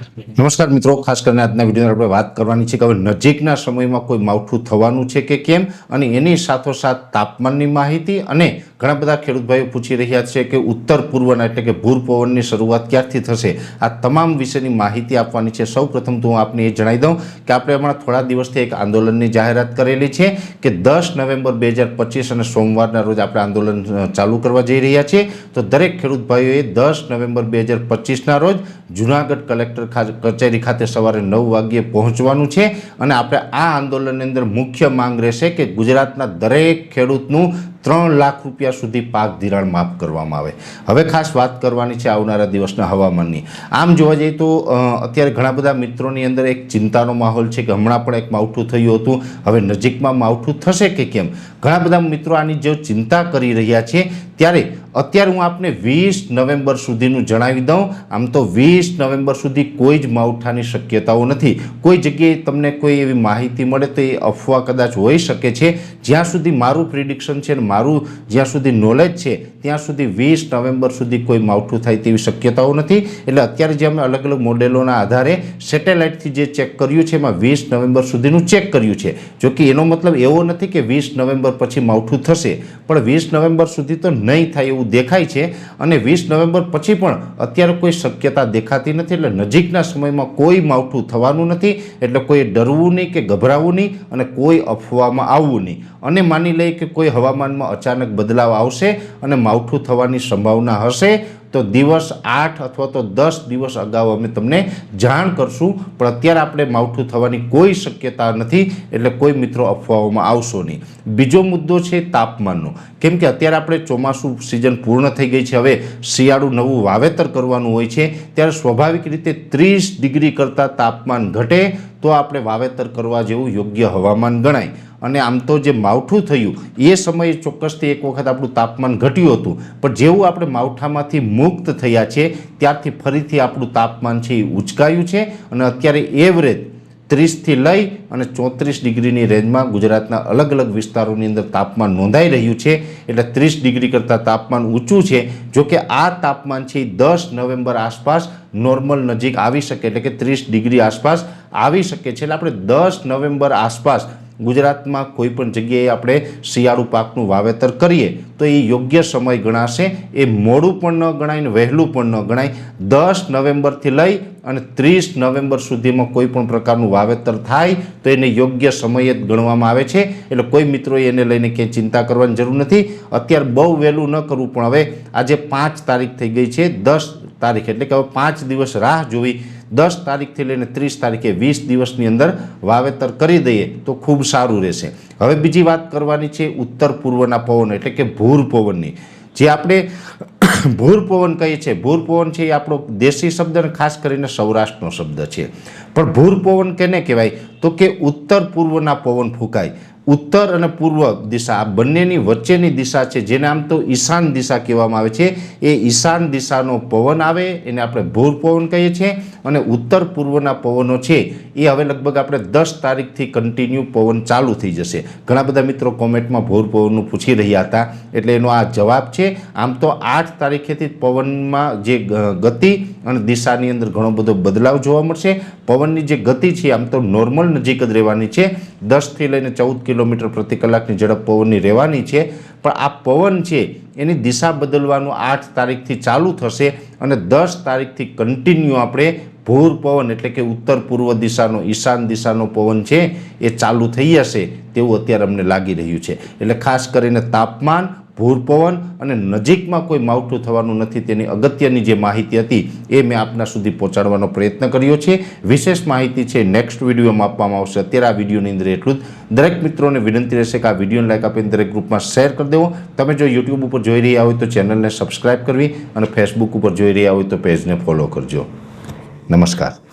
નમસ્કાર મિત્રો, ખાસ કરીને આજના વીડિયો આપણે વાત કરવાની છે કે હવે નજીકના સમયમાં કોઈ માવઠું થવાનું છે કે કેમ અને એની સાથોસાથ તાપમાનની માહિતી અને ઘણા બધા ખેડૂત ભાઈઓ પૂછી રહ્યા છે કે ઉત્તર પૂર્વના એટલે કે ભૂર પવનની શરૂઆત ક્યારથી થશે? આ તમામ વિશેની માહિતી આપવાની છે. સૌ પ્રથમ તો હું આપને એ જણાવી દઉં કે આપણે હમણાં થોડા દિવસથી એક આંદોલનની જાહેરાત કરેલી છે કે દસ નવેમ્બર બે હજાર પચીસ અને સોમવારના રોજ આપણે આંદોલન ચાલુ કરવા જઈ રહ્યા છીએ. તો દરેક ખેડૂત ભાઈઓએ દસ નવેમ્બર બે હજાર પચીસના રોજ જુનાગઢ કલેક્ટર કચેરી ખાતે સવારે નવ વાગ્યે પહોંચવાનું છે અને આપણે આ આંદોલનની અંદર મુખ્ય માંગ રહેશે કે ગુજરાતના દરેક ખેડૂતનું ત્રણ લાખ રૂપિયા સુધી પાક ધિરાણ માફ કરવામાં આવે. હવે ખાસ વાત કરવાની છે આવનારા દિવસના હવામાનની. આમ જોવા જઈએ તો અત્યારે ઘણા બધા મિત્રોની અંદર એક ચિંતાનો માહોલ છે કે હમણાં પણ એક માવઠું થયું હતું. હવે નજીકમાં માવઠું થશે કે કેમ? ઘણા બધા મિત્રો આની જો ચિંતા કરી રહ્યા છે, ત્યારે અત્યારે હું આપને વીસ નવેમ્બર સુધીનું જણાવી દઉં. આમ તો વીસ નવેમ્બર સુધી કોઈ જ માવઠાની શક્યતાઓ નથી. કોઈ જગ્યાએ તમને કોઈ એવી માહિતી મળે તો એ અફવા કદાચ હોઈ શકે છે. જ્યાં સુધી મારું પ્રિડિક્શન છે અને મારું જ્યાં સુધી નોલેજ છે, ત્યાં સુધી વીસ નવેમ્બર સુધી કોઈ માવઠું થાય તેવી શક્યતાઓ નથી. એટલે અત્યારે જે અમે અલગ અલગ મોડેલોના આધારે સેટેલાઇટથી જે ચેક કર્યું છે, એમાં વીસ નવેમ્બર સુધીનું ચેક કર્યું છે. જો કે એનો મતલબ એવો નથી કે વીસ નવેમ્બર પછી માવઠું થશે. પણ વીસ નવેમ્બર સુધી તો નહીં થાય એવું દેખાય છે અને વીસ નવેમ્બર પછી પણ અત્યારે કોઈ શક્યતા દેખાતી નથી એટલે નજીકના સમયમાં કોઈ માવઠું થવાનું નથી એટલે કોઈ ડરવું નહીં કે ગભરાવું નહીં અને કોઈ અફવામાં આવવું નહીં. અને માની લઈએ કે કોઈ હવામાનમાં અચાનક બદલાવ આવશે અને માવઠું થવાની સંભાવના હશે તો દિવસ આઠ અથવા તો દસ દિવસ અગાઉ અમે તમને જાણ કરશું, પણ અત્યારે આપણે માવઠું થવાની કોઈ શક્યતા નથી, એટલે કોઈ મિત્રો અફવાઓમાં આવશો નહીં. બીજો મુદ્દો છે તાપમાનનો. કેમ કે અત્યારે આપણે ચોમાસું સિઝન પૂર્ણ થઈ ગઈ છે, હવે શિયાળું નવું વાવેતર કરવાનું હોય છે, ત્યારે સ્વાભાવિક રીતે ત્રીસ ડિગ્રી કરતાં તાપમાન ઘટે, તો આપણે વાવેતર કરવા જેવું યોગ્ય હવામાન ગણાય. અને આમ તો જે માવઠું થયું, એ સમયે ચોક્કસથી એક વખત આપણું તાપમાન ઘટ્યું હતું. પણ જેવું આપણે માવઠામાંથી મુક્ત થયા છે, ત્યારથી ફરીથી આપણું તાપમાન છે એ ઉચકાયું છે અને અત્યારે એવરેજ ત્રીસથી લઈ અને ચોત્રીસ ડિગ્રીની રેન્જમાં ગુજરાતના અલગ અલગ વિસ્તારોની અંદર તાપમાન નોંધાઈ રહ્યું છે. એટલે ત્રીસ ડિગ્રી કરતાં તાપમાન ઊંચું છે. જો કે આ તાપમાન છે એ દસ નવેમ્બર આસપાસ નોર્મલ નજીક આવી શકે. એટલે કે ત્રીસ ડિગ્રી આસપાસ આવી શકે છે. એટલે આપણે દસ નવેમ્બર આસપાસ ગુજરાતમાં કોઈ પણ જગ્યાએ આપણે શિયાળુ પાકનું વાવેતર કરીએ, તો એ યોગ્ય સમય ગણાશે. એ મોડું પણ ન ગણાય ને વહેલું પણ ન ગણાય. દસ નવેમ્બરથી લઈ અને ત્રીસ નવેમ્બર સુધીમાં કોઈ પણ પ્રકારનું વાવેતર થાય, તો એને યોગ્ય સમયે જ ગણવામાં આવે છે. એટલે કોઈ મિત્રોએ એને લઈને ક્યાંય ચિંતા કરવાની જરૂર નથી. અત્યારે બહુ વહેલું ન કરવું, પણ હવે આજે પાંચ તારીખ થઈ ગઈ છે. દસ તારીખ, એટલે કે હવે પાંચ દિવસ રાહ જોવી દસ તારીખથી લઈને ત્રીસ તારીખે વીસ દિવસની અંદર વાવેતર કરી દઈએ તો ખૂબ સારું રહેશે. હવે બીજી વાત કરવાની છે ઉત્તર પૂર્વના પવન, એટલે કે ભૂર પવનની. જે આપણે ભૂર પવન કહીએ છીએ, ભૂર પવન છે એ આપણો દેશી શબ્દ અને ખાસ કરીને સૌરાષ્ટ્રનો શબ્દ છે. પણ ભૂર પવન કેને કહેવાય? તો કે ઉત્તર પૂર્વના પવન ફૂંકાય. ઉત્તર અને પૂર્વ દિશા, આ બંનેની વચ્ચેની દિશા છે, જેને આમ તો ઈશાન દિશા કહેવામાં આવે છે. એ ઈશાન દિશાનો પવન આવે, એને આપણે ભૂર પવન કહીએ છીએ, અને ઉત્તર પૂર્વના પવનો છે, એ હવે લગભગ આપણે દસ તારીખથી કન્ટિન્યુ પવન ચાલુ થઈ જશે. ઘણા બધા મિત્રો કોમેન્ટમાં ભૂર પવનનું પૂછી રહ્યા હતા, એટલે એનો આ જવાબ છે. આમ તો આઠ તારીખેથી પવનમાં જે ગતિ અને દિશાની અંદર ઘણો બધો બદલાવ જોવા મળશે. પવનની જે ગતિ છે, આમ તો નોર્મલ નજીક જ રહેવાની છે. દસથી લઈને ચૌદ કિલોમીટર પ્રતિ કલાકની ઝડપ પવનની રહેવાની છે. પણ આ પવન છે, એની દિશા બદલવાનું આઠ તારીખથી ચાલુ થશે અને દસ તારીખથી કન્ટિન્યુ આપણે ભૂર પવન એટલે કે ઉત્તર પૂર્વ દિશાનો, ઈશાન દિશાનો પવન છે, એ ચાલુ થઈ જશે તેવું અત્યારે અમને લાગી રહ્યું છે. એટલે ખાસ કરીને તાપમાન ભૂર પવન અને નજીકમાં કોઈ માવઠું થવાનું નથી, તેની અગત્યની જે માહિતી હતી એ મેં આપના સુધી પહોંચાડવાનો પ્રયત્ન કર્યો છે. વિશેષ માહિતી છે નેક્સ્ટ વિડીયોમાં આપવામાં આવશે. અત્યારે આ વિડીયોની અંદર એટલું જ. દરેક મિત્રોને વિનંતી રહેશે કે આ વિડીયોને લાઈક આપીને દરેક ગ્રુપમાં શેર કરી દેવો. તમે જો યુટ્યુબ ઉપર જોઈ રહ્યા હોય તો ચેનલને સબસ્ક્રાઇબ કરવી અને ફેસબુક ઉપર જોઈ રહ્યા હોય તો પેજને ફોલો કરજો. નમસ્કાર.